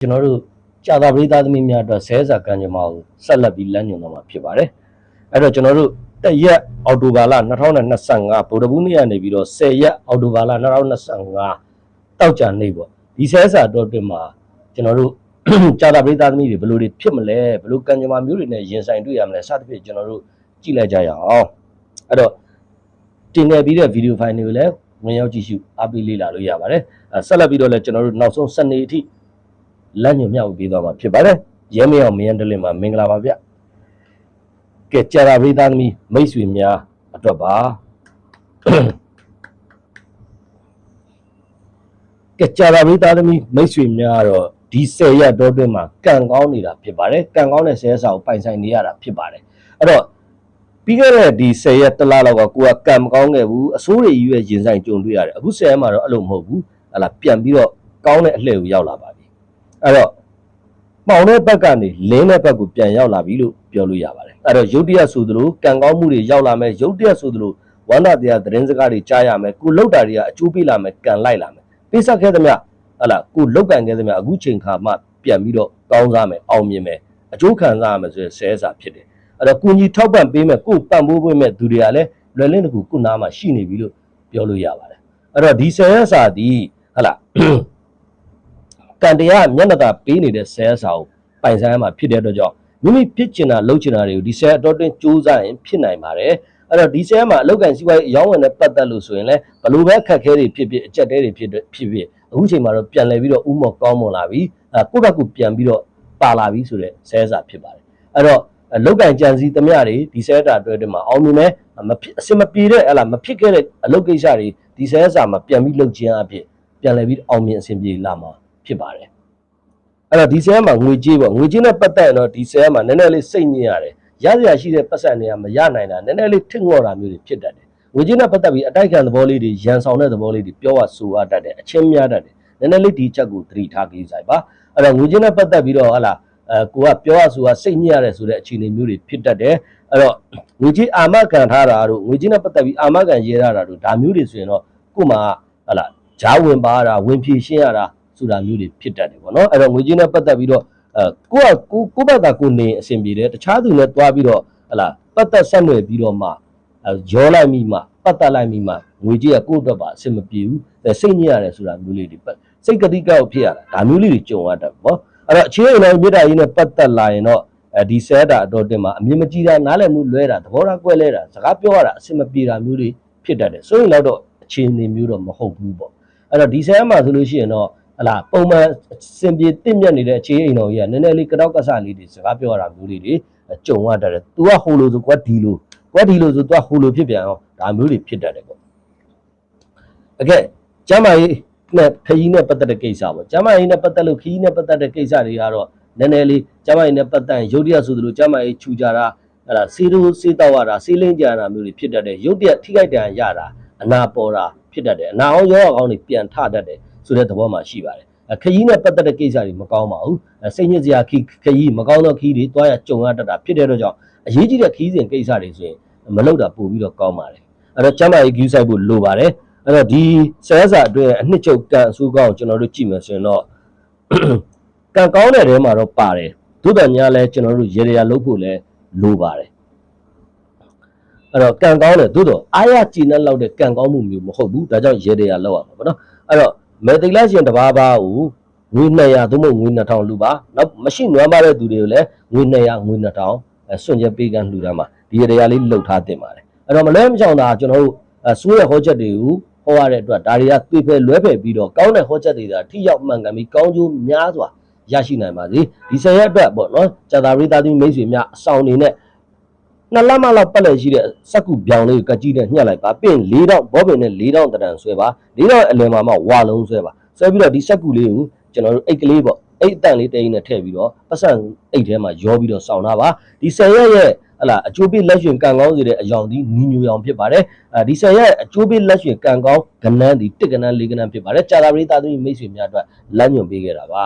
ကျွန်တော်တို့ကြာသာပရိသတ်သမီးများအတွက်ဆဲစာကံကြမ္မာကိုဆက်လက်ပြီးလမ်းညွှန်တော့မှာဖြစ်ပါတယ်အဲ့တော့ကျွန်တော်တို့တက်ရက်အောက်တိုဘာလ2025ဗုဒ္ဓဘူးနေ့ကနေပြီးတော့10ရက်အောက်တိုဘာလ2025တောက်ကြနေ့ပေါ့ဒီဆဲစာတော့တွင်မှာကျွန်တော်တို့ကြာသာပရိသတ်သမီးတွေဘယ်လိုတွေဖြစ်မလဲဘယ်လိုကံကြမ္မာမျိုးတွေနဲ့ရင်ဆိုင်တွေ့ရမလဲစသဖြင့်ကျွန်တော်တို့ကြည့်လိုက်ကြရအောင်အဲ့တော့တင်နေပြီးတဲ့ဗီဒီယိုဖိုင်တွေကိုလည်းဝင်ရောက်ကြည့်ရှုအားပေးလေ့လာလို့ရပါတယ်အဲဆက်လက်ပြီးတော့လည်းကျွန်တော်တို့နောက်ဆုံးစနေအထိ လက်ညွန်မြောက်ပေးသွားမှာဖြစ်ပါတယ်ရဲမယောင်မယန်းတလင်းမှာမင်္ဂလာပါဗျကဲကြာတာပရိသတ်သမီးမိတ်ဆွေများအတွက်ပါကဲကြာတာပရိသတ်သမီးမိတ်ဆွေများတော့ဒီ10ရက်တော့အတွင်းမှာကံကောင်းနေတာဖြစ်ပါတယ်ကံကောင်းတဲ့ဆဲစာကိုပိုင်ဆိုင်နေရတာဖြစ်ပါတယ်အဲ့တော့ပြီးခဲ့တဲ့ဒီ10ရက်တစ်လလောက်ကကိုကကံမကောင်းခဲ့ဘူးအစိုးရကြီးရဲ့ရင်ဆိုင်ကြုံတွေ့ရတယ်အခု10ရက်မှာတော့အဲ့လိုမဟုတ်ဘူးဟလာပြန်ပြီးတော့ကောင်းတဲ့အလှည့်ကိုရောက်လာပါပြီ အဲ့တော့မှောင်တဲ့ဘက်ကနေလင်းတဲ့ဘက်ကိုပြန်ရောက်လာပြီလို့ပြောလို့ရပါတယ်အဲ့တော့ရုတ်တရက်ဆိုသလိုကံကောင်းမှုတွေရောက်လာမယ်ရုတ်တရက်ဆိုသလိုဝန္တာတရားသတင်းစကားတွေကြားရမယ်ကိုလောက်တာတွေကအကျိုးပေးလာမယ်ကံလိုက်လာမယ်ပိစက်ခဲ့သမျှဟလာကိုလောက်ကံခဲ့သမျှအခုချိန်ခါမှပြန်ပြီးတော့ကောင်းစားမယ်အောင်မြင်မယ်အကျိုးခံစားရမယ်ဆိုရင်ဆဲစာဖြစ်တယ်အဲ့တော့ကိုကြီးထောက်ပံ့ပေးမယ်ကိုပံ့ပိုးပေးမယ်သူတွေကလည်းလွယ်လင်းတကူခုနားမှာရှိနေပြီလို့ပြောလို့ရပါတယ်အဲ့တော့ဒီဆဲစာဒီဟလာ ကံတရားမျက်နှာသာပေးနေတဲ့ဆဲအစာကိုပိုင်ဆိုင်ရမှာဖြစ်တဲ့အတွက်ကြောင့်မိမိဖြစ်ချင်တာလုပ်ချင်တာတွေကိုဒီဆဲအတော်တွင်စူးစမ်းရင်ဖြစ်နိုင်ပါတယ်အဲ့တော့ဒီဆဲမှာအလောက်ကန်စီးပွားရေးအရောင်းဝင်နဲ့ပတ်သက်လို့ဆိုရင်လည်းဘလို့ပဲခက်ခဲတွေဖြစ်ဖြစ်အကြက်တဲတွေဖြစ်ဖြစ်ဖြစ်အခုချိန်မှာတော့ပြန်လဲပြီးတော့ဥမော်ကောင်းမွန်လာပြီအဲကိုယ့်ဘက်ကပြန်ပြီးတော့ပါလာပြီဆိုတဲ့ဆဲစာဖြစ်ပါတယ်အဲ့တော့လောက်ကန်ကြံစီသမျှတွေဒီဆဲတာအတွဲတွေမှာအောင်မြင်မယ်မဖြစ်အစင်မပြေတဲ့ဟလာမဖြစ်ခဲ့တဲ့အလုပ်ကိစ္စတွေဒီဆဲစာမှာပြန်ပြီးလုပ်ခြင်းအဖြစ်ပြန်လဲပြီးအောင်မြင်အဆင်ပြေလာမှာ ဖြစ်ပါတယ်အဲ့တော့ဒီဆဲမှာငွေကြေးပေါ့ငွေကြေးနဲ့ပတ်သက်ရင်တော့ဒီဆဲမှာနည်းနည်းလေးစိတ်ညစ်ရတယ်ရစရာရှိတဲ့ပတ်စံတွေကမရနိုင်တာနည်းနည်းလေးထစ်ငေါ်တာမျိုးတွေဖြစ်တတ်တယ်ငွေကြေးနဲ့ပတ်သက်ပြီးအတိုက်ခံသဘောလေးတွေရန်ဆောင်တဲ့သဘောလေးတွေပြောရဆိုရတတ်တယ်အချင်းများတတ်တယ်နည်းနည်းလေးဒီချက်ကိုသတိထားကြည့်ဆိုင်ပါအဲ့တော့ငွေကြေးနဲ့ပတ်သက်ပြီးတော့ဟာလာအဲကိုကပြောရဆိုရစိတ်ညစ်ရတယ်ဆိုတဲ့အခြေအနေမျိုးတွေဖြစ်တတ်တယ်အဲ့တော့ငွေကြေးအာမခံထားတာတို့ငွေကြေးနဲ့ပတ်သက်ပြီးအာမခံရေးရတာတို့ဒါမျိုးတွေဆိုရင်တော့ကို့မှာဟာလာဂျားဝင်ပါတာဝင်ဖြည့်ရှင်းရတာ ဆိုတာမျိုးတွေဖြစ်တတ်တယ်ပေါ့နော်အဲ့တော့ငွေကြေးနဲ့ပတ်သက်ပြီးတော့အဲကိုကကိုကိုဘက်ကကိုနေအဆင်ပြေတယ်တခြားသူနဲ့တွားပြီးတော့ဟလာပတ်သက်ဆက်နွယ်ပြီးတော့မှအဲရောလိုက်မိမှပတ်သက်လိုက်မိမှငွေကြေးကကိုယ့်အတွက်ပါအဆင်မပြေဘူးအဲစိတ်ညစ်ရတယ်ဆိုတာမျိုးလေးတွေပတ်စိတ်ကတိကောက်ဖြစ်ရတာဒါမျိုးလေးတွေကြုံရတတ်ပေါ့အဲ့တော့အခြေအနေနဲ့မြေတားကြီးနဲ့ပတ်သက်လာရင်တော့အဲဒီဆဲတာအတော်တင်မှာအမြင်မကြည်တာနားလည်မှုလွဲတာသဘောထားကွဲလဲတာစကားပြောရတာအဆင်မပြေတာမျိုးတွေဖြစ်တတ်တယ်ဆိုရင်တော့အခြေအနေမျိုးတော့မဟုတ်ဘူးပေါ့အဲ့တော့ဒီဆဲမှာဆိုလို့ရှိရင်တော့ ဟလာပုံမှန်စင်ပြေတင့်မြတ်နေတဲ့အခြေအိမ်တော်ကြီးကနည်းနည်းလေးကတော့ကဆလေးတွေစကားပြောရတာမျိုးလေးတွေကြုံရတတ်တယ်။ तू ကဟိုလိုဆိုကွက်ဒီလိုကွက်ဒီလိုဆို तू ကဟိုလိုဖြစ်ပြန်အောင်ဒါမျိုးတွေဖြစ်တတ်တယ်ပေါ့။အကဲကျမ်းမာရေးနဲ့ခရီးနဲ့ပတ်သက်တဲ့ကိစ္စပေါ့။ကျမ်းမာရေးနဲ့ပတ်သက်လို့ခရီးနဲ့ပတ်သက်တဲ့ကိစ္စတွေကတော့နည်းနည်းလေးကျမ်းမာရေးနဲ့ပတ်သက်ရင်ရုပ်တရက်ဆိုသလိုကျမ်းမာရေးခြူကြတာဟလာစီရိုးစေးတော့ရတာစီးလင်းကြတာမျိုးတွေဖြစ်တတ်တယ်။ရုပ်တရက်ထိခိုက်တန်ရတာအနာပေါ်တာဖြစ်တတ်တယ်။အနာအောင်ရောဂါကောင်းတွေပြန်ထတတ်တယ် ဆိုတဲ့သဘောမှာရှိပါတယ်အခရီးနဲ့ပတ်သက်တဲ့ကိစ္စတွေမကောင်းပါဘူးအဲစိတ်ညစ်စရာခီးခရီးမကောင်းသောခီးတွေတွားရကြုံရတတ်တာဖြစ်တဲ့အတွက်ကြောင့်အရေးကြီးတဲ့ခီးစဉ်ကိစ္စတွေဆိုရင်မလုပ်တာပို့ပြီးတော့ကောင်းပါတယ်အဲ့တော့ကျမ်းမာရေး view site ဖို့လိုပါတယ်အဲ့တော့ဒီဆဲစာအတွင်းအနှစ်ချုပ်ကန်အစိုးကောင်းကိုကျွန်တော်တို့ကြည့်မယ်ဆိုရင်တော့ကန်ကောင်းတဲ့ထဲမှာတော့ပါတယ်သို့တော်များလဲကျွန်တော်တို့ရေရရလုပ်ဖို့လဲလိုပါတယ်အဲ့တော့ကန်ကောင်းတယ်သို့တော့အားရကြည်နဲ့လောက်တဲ့ကန်ကောင်းမှုမျိုးမဟုတ်ဘူးဒါကြောင့်ရေရရလောက်ရမှာပေါ့နော်အဲ့တော့ မေတိလရှင်တစ်ပါးပါးကိုငွေ200သို့မဟုတ်ငွေ2000လူပါနောက်မရှိနွမ်းပါတဲ့သူတွေကိုလည်းငွေ200ငွေ2000အဲစွန့်ကြပေးကမ်းလှူဒါန်းပါဒီရေရာလေးလှုပ်ထားတင်ပါတယ်အဲ့တော့မလဲမချောင်တာကျွန်တော်တို့အစိုးရဟောချက်တွေကိုဟောရတဲ့အတွက်ဒါတွေကသွေးဖယ်လွဲဖယ်ပြီးတော့ကောင်းတဲ့ဟောချက်တွေဒါထိရောက်မှန်ကန်ပြီးကောင်းကျိုးများစွာရရှိနိုင်ပါစေဒီဆယ်ရက်အတွက်ပေါ့နော်ဇာတာရိသားသမီးမိတ်ဆွေများအဆောင်နေနဲ့ နှစ်လမလောက်ပတ်လက်ရှိတဲ့စက်ကူပြောင်လေးကိုကကြည့်နဲ့ညှက်လိုက်ပါပြင်၄တောင်ဘောပင်နဲ့၄တောင်တရံဆွဲပါ၄တောင်အလယ်မှာမှဝါလုံးဆွဲပါဆွဲပြီးတော့ဒီစက်ကူလေးကိုကျွန်တော်တို့အိတ်ကလေးပေါ့အိတ်အတန့်လေးတိန်နဲ့ထည့်ပြီးတော့ပတ်စံအိတ်ထဲမှာရောပြီးတော့စောင်းထားပါဒီဆယ်ရက်ရဲ့ဟလာအကျိုးပေးလက်ရှင်ကံကောင်းစေတဲ့အယောင်ဒီနီညူရောင်ဖြစ်ပါတယ်အဲဒီဆယ်ရက်အကျိုးပေးလက်ရှင်ကံကောင်းကနန်းဒီတစ်ကနန်းလေးကနန်းဖြစ်ပါတယ်ကြာလာပရိသတ်သမီးမိတ်ဆွေများအတွက်လမ်းညွှန်ပေးခဲ့တာပါ